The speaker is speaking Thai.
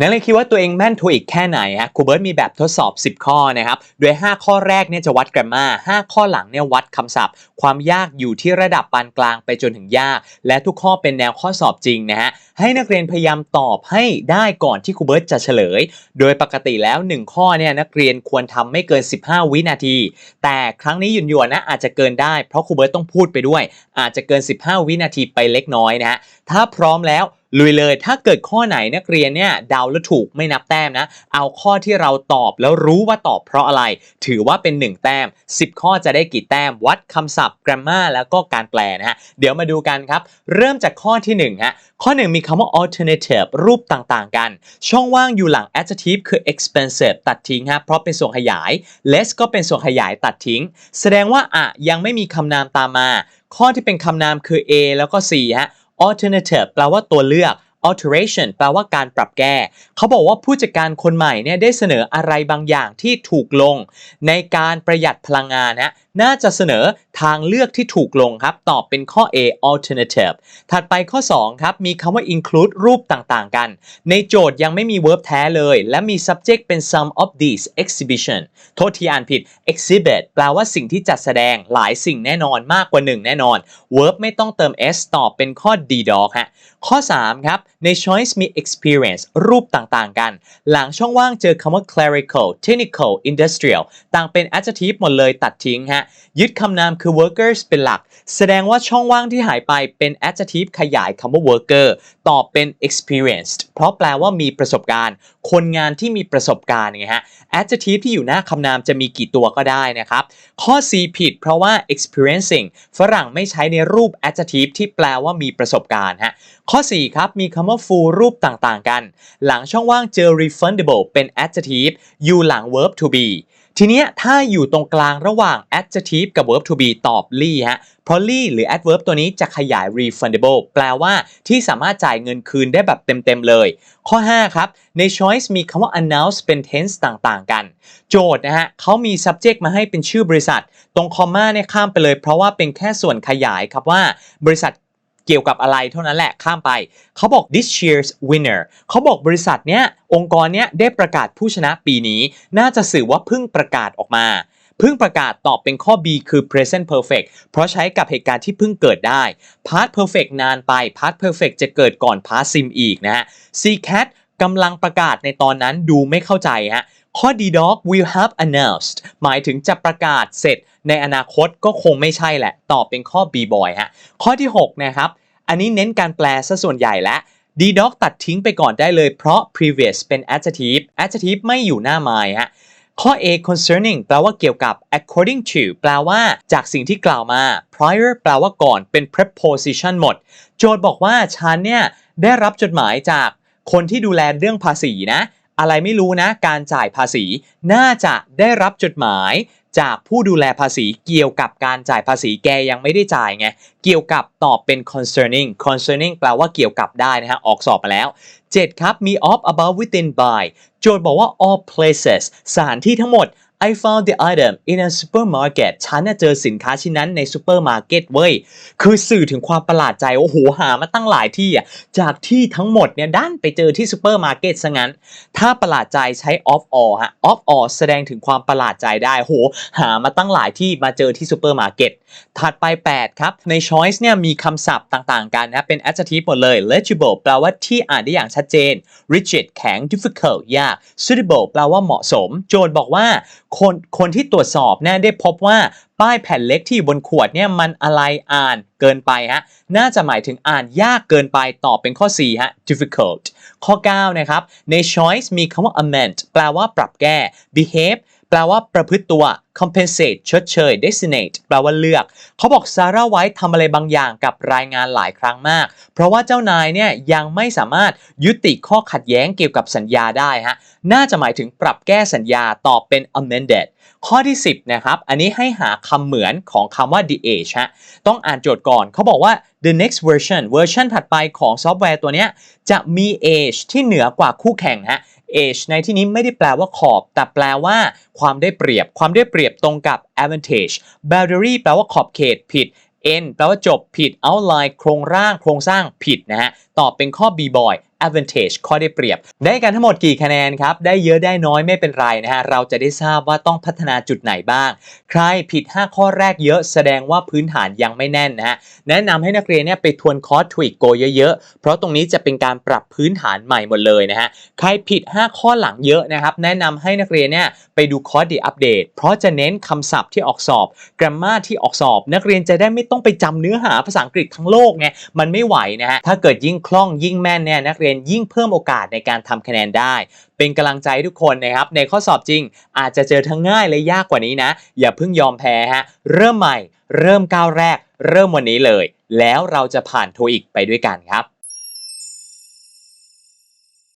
นักเรียนคิดว่าตัวเองแม่นโทอีกแค่ไหนฮะครูเบิร์ตมีแบบทดสอบ 10 ข้อนะครับ โดย 5 ข้อแรกเนี่ยจะวัดแกรมมา5ข้อหลังเนี่ยวัดคำศัพท์ ความยากอยู่ที่ระดับปานกลางไปจนถึงยาก และทุกข้อเป็นแนวข้อสอบจริงนะฮะ ให้นักเรียนพยายามตอบให้ได้ก่อนที่ครูเบิร์ตจะเฉลย โดยปกติแล้ว 1 ข้อเนี่ยนักเรียนควรทำไม่เกิน 15 วินาที แต่ครั้งนี้หยุ่นหยวนนะอาจจะเกินได้เพราะครูเบิร์ตต้องพูดไปด้วย อาจจะเกิน 15 วินาทีไปเล็กน้อยนะฮะ ถ้าพร้อมแล้ว ลุยเลยถ้าเกิดข้อไหนนักเรียนเนี่ยเดาแล้วถูกไม่นับแต้มนะ เอาข้อที่เราตอบแล้วรู้ว่าตอบเพราะอะไร ถือว่าเป็น 1 แต้ม 10 ข้อจะได้กี่แต้ม วัดคำศัพท์ grammar แล้วก็การแปลนะฮะเดี๋ยวมาดูกันครับ เริ่มจากข้อที่1ฮะข้อ 1 มีคำว่า alternative รูปต่างๆ กัน ช่องว่างอยู่หลัง adjective คือ expensive ตัดทิ้งฮะเพราะเป็นส่วนขยาย less ก็เป็นส่วนขยายตัดทิ้ง แสดงว่าอะยังไม่มีคำนามตามมา ข้อที่เป็นคำนามคือ A แล้วก็ C ฮะ alternative แปลว่าตัวเลือก alteration แปลว่าการปรับแก้ เขาบอกว่าผู้จัดการคนใหม่เนี่ยได้เสนออะไรบางอย่างที่ถูกลง ในการประหยัดพลังงานนะน่าจะเสนอทางเลือกที่ถูกลงครับ ตอบเป็นข้อ A alternative ถัดไปข้อ 2 ครับ มีคำว่า include รูปต่างๆกัน ในโจทย์ยังไม่มี verb แท้เลย และมี subject เป็น some of these exhibition โทษทีอ่านผิด exhibit แปลว่าสิ่งที่จัดแสดงหลายสิ่งแน่นอนมากกว่า 1 แน่นอน verb ไม่ต้องเติม s ตอบเป็นข้อ d dog ฮะข้อ 3 ครับ ใน choice มี experience รูปต่างๆ กัน หลังช่องว่างเจอคำว่า clerical technical industrial ต่างเป็น adjective หมดเลยตัดทิ้งฮะ ยึดคำนามคือ workers เป็นหลัก แสดงว่าช่องว่างที่หายไปเป็น adjective ขยายคำว่า worker ตอบเป็น experienced เพราะแปลว่ามีประสบการณ์ คนงานที่มีประสบการณ์ไงฮะ adjective ที่อยู่หน้าคำนามจะมีกี่ตัวก็ได้นะครับ ข้อ C ผิดเพราะว่า experiencing ฝรั่งไม่ใช้ในรูป adjective ที่แปลว่ามีประสบการณ์ฮะ ข้อ 4 ครับ มีคำว่า full รูปต่างๆ กัน หลังช่องว่างเจอ refundable เป็น adjective อยู่หลัง verb to be ทีเนี้ยถ้าอยู่ตรงกลางระหว่าง adjective กับ verb to be ตอบ ly ฮะ เพราะ ly หรือ adverb ตัวนี้จะขยาย refundable แปลว่าที่สามารถจ่ายเงินคืนได้แบบเต็มๆเลย ข้อ 5 ครับ ใน choice มีคำว่า announce เป็น tense ต่างๆ กัน โจทย์นะฮะเขามี subject มาให้เป็นชื่อบริษัท ตรงคอมมาเนี่ยข้ามไปเลย เพราะว่าเป็นแค่ส่วนขยายครับว่าบริษัท เกี่ยวกับอะไรเท่านั้นแหละข้ามไป เขาบอก this year's winner เขาบอกบริษัทเนี้ยองค์กรเนี้ยได้ประกาศผู้ชนะปีนี้ น่าจะสื่อว่าเพิ่งประกาศออกมาเพิ่งประกาศตอบเป็นข้อ B คือ present perfect เพราะใช้กับเหตุการณ์ที่เพิ่งเกิดได้ past perfect นานไป past perfect จะเกิดก่อน past sim อีกนะฮะ C cat กำลังประกาศในตอนนั้นดูไม่เข้าใจฮะ ข้อ D dog will have announced หมายถึงจะประกาศเสร็จในอนาคตก็คงไม่ใช่แหละ ตอบเป็นข้อ B boy ฮะ ข้อที่ 6 นะครับ อันนี้เน้นการแปลซะส่วนใหญ่และ D dog ตัดทิ้งไปก่อนได้เลยเพราะ previous เป็น adjective adjective ไม่อยู่หน้า my ฮะข้อ A concerning แปลว่าเกี่ยวกับ according to แปลว่าจากสิ่งที่กล่าวมา prior แปลว่าก่อนเป็น preposition หมด โจทย์บอกว่าฉันเนี่ยได้รับจดหมายจากคนที่ดูแลเรื่องภาษีนะ อะไรไม่รู้นะ การจ่ายภาษี น่าจะได้รับจดหมายจากผู้ดูแลภาษีเกี่ยวกับการจ่ายภาษีแกยังไม่ได้จ่ายไง เกี่ยวกับตอบเป็น concerning concerning แปลว่าเกี่ยวกับได้นะฮะ ออกสอบมาแล้ว 7 ครับ มี of about within by โจทย์บอกว่า all places สถานที่ทั้งหมด I found the item in a supermarket ฉันน่ะเจอสินค้าชิ้นนั้นในซูเปอร์มาร์เก็ตเว้ย คือสื่อถึงความประหลาดใจโอ้โหหามาตั้งหลายที่อะ จากที่ทั้งหมดเนี่ยด้านไปเจอที่ซูเปอร์มาร์เก็ตซะงั้น ถ้าประหลาดใจใช้ of all ฮะ of all แสดงถึงความประหลาดใจได้โห หามาตั้งหลายที่มาเจอที่ซูเปอร์มาร์เก็ต ถัดไป 8 ครับ ใน choice เนี่ยมีคำศัพท์ต่างๆ กันนะเป็น adjective หมดเลย legible แปลว่าที่อ่านได้อย่างชัดเจน rigid แข็ง difficult ยาก suitable แปลว่าเหมาะสม โจทย์บอกว่าคนคนที่ตรวจสอบเนี่ยได้พบว่าป้ายแผ่นเล็กที่อยู่บนขวดเนี่ยมันอะไรอ่านเกินไปฮะน่าจะหมายถึงอ่านยากเกินไปตอบเป็นข้อ 4 ฮะ difficult ข้อ 9 นะครับ ใน choice มีคำว่า amend แปลว่าปรับแก้ behave แปลว่าประพฤติตัว compensate ชดเชย designate แปลว่าเลือก เขาบอกซาร่าไว้ทำอะไรบางอย่างกับรายงานหลายครั้งมาก เพราะว่าเจ้านายเนี่ยยังไม่สามารถยุติข้อขัดแย้งเกี่ยวกับสัญญาได้ฮะ น่าจะหมายถึงปรับแก้สัญญาตอบเป็น amended ข้อที่ 10 นะครับ อันนี้ให้หาคำเหมือนของคำว่า the age ฮะ ต้องอ่านโจทย์ก่อน เขาบอกว่า the next version เวอร์ชันถัดไปของซอฟต์แวร์ตัวเนี้ยจะมี age ที่เหนือกว่าคู่แข่งฮะ age ในที่นี้ไม่ได้แปลว่าขอบ แต่แปลว่า ความได้เปรียบ ความได้เปรียบตรงกับ advantage boundary แปลว่าขอบเขตผิด end แปลว่าจบผิด outline โครงร่าง โครงสร้างผิดนะฮะตอบเป็นข้อ b boy advantage ข้อได้เปรียบ ได้กันทั้งหมดกี่คะแนนครับ ได้เยอะได้น้อยไม่เป็นไรนะฮะ เราจะได้ทราบว่าต้องพัฒนาจุดไหนบ้าง ใครผิด 5 ข้อแรกเยอะแสดงว่าพื้นฐานยังไม่แน่นนะฮะ แนะนำให้นักเรียนเนี่ยไปทวนคอร์ส TWIC Go เยอะๆ เพราะตรงนี้จะเป็นการปรับพื้นฐานใหม่หมดเลยนะฮะ ใครผิด 5 ข้อหลังเยอะนะครับ แนะนำให้นักเรียนเนี่ยไปดูคอร์ส The Update เพราะจะเน้นคำศัพท์ที่ออกสอบ grammar ที่ออกสอบ นักเรียนจะได้ไม่ต้องไปจำเนื้อหาภาษาอังกฤษทั้งโลกไง มันไม่ไหวนะฮะ ถ้าเกิดยิ่งคล่องยิ่งแม่นเนี่ยนักเรียนยิ่งเพิ่มโอกาสในการทำคะแนนได้ เป็นกำลังใจทุกคนนะครับ ในข้อสอบจริง อาจจะเจอทั้งง่ายและยากกว่านี้นะ อย่าเพิ่งยอมแพ้ฮะเริ่มใหม่ เริ่มก้าวแรก เริ่มวันนี้เลย แล้วเราจะผ่านโทอีกไปด้วยกันครับ